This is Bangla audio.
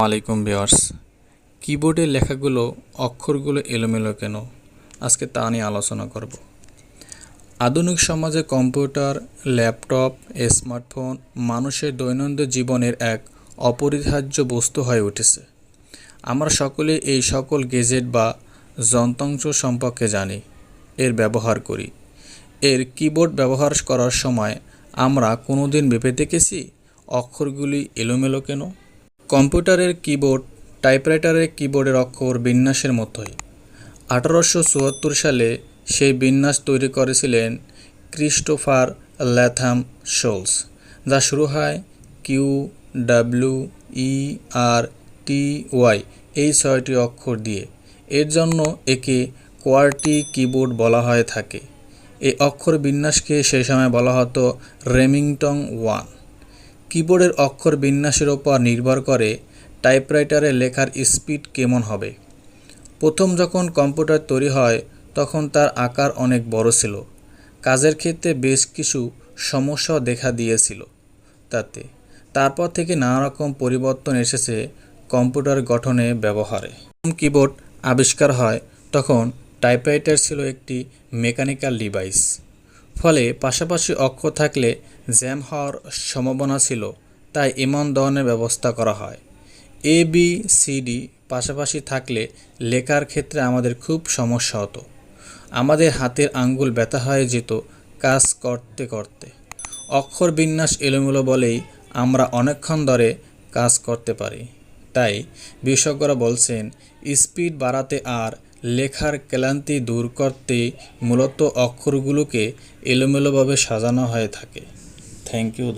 আলাইকুম ভিওয়ার্স কিবোর্ডের লেখাগুলো, অক্ষরগুলো এলোমেলো কেন? আজকে তা নিয়ে আলোচনা করব। আধুনিক সমাজে কম্পিউটার, ল্যাপটপ, স্মার্টফোন মানুষের দৈনন্দিন জীবনের এক অপরিহার্য বস্তু হয়ে উঠেছে। আমরা সকলে এই সকল গেজেট বা যন্ত্রাংশ সম্পর্কে জানি, এর ব্যবহার করি। এর কিবোর্ড ব্যবহার করার সময় আমরা কোনোদিন ভেবে দেখেছি অক্ষরগুলি এলোমেলো কেন? কম্পিউটারের কিবোর্ড, টাইপরাইটারের কিবোর্ডের অক্ষর বিন্যাসের মতোই। আঠারোশো চুয়াত্তর সালে সেই বিন্যাস তৈরি করেছিলেন ক্রিস্টোফার ল্যাথাম শোলস, যা শুরু হয় Q W E R T Y, এই ছয়টি অক্ষর দিয়ে। এর জন্য একে কোয়ার্টি কিবোর্ড বলা হয়ে থাকে। এই অক্ষর বিন্যাসকে সেই সময় বলা হতো রেমিংটন ওয়ান। কিবোর্ডের অক্ষর বিন্যাসের ওপর নির্ভর করে টাইপরাইটারে লেখার স্পিড কেমন হবে। প্রথম যখন কম্পিউটার তৈরি হয়, তখন তার আকার অনেক বড় ছিল। কাজের ক্ষেত্রে বেশ কিছু সমস্যাও দেখা দিয়েছিল তাতে। তারপর থেকে নানা রকম পরিবর্তন এসেছে কম্পিউটার গঠনে ব্যবহারে। কিবোর্ড আবিষ্কার হয়, তখন টাইপরাইটার ছিল একটি মেকানিক্যাল ডিভাইস। ফলে পাশাপাশি অক্ষর থাকলে জ্যাম হওয়ার সম্ভাবনা ছিল, তাই এমন ধরনের ব্যবস্থা করা হয়। এ বি সি ডি পাশাপাশি থাকলে লেখার ক্ষেত্রে আমাদের খুব সমস্যা হতো। আমাদের হাতের আঙ্গুল ব্যথা হয়ে যেত কাজ করতে করতে। অক্ষর বিন্যাস এলোমেলো বলেই আমরা অনেকক্ষণ ধরে কাজ করতে পারি। তাই বিশেষজ্ঞরা বলছেন, স্পিড বাড়াতে আর লেখার ক্লান্তি দূর করতে মূলত অক্ষরগুলোকে এলোমেলোভাবে সাজানো হয়ে থাকে। Thank you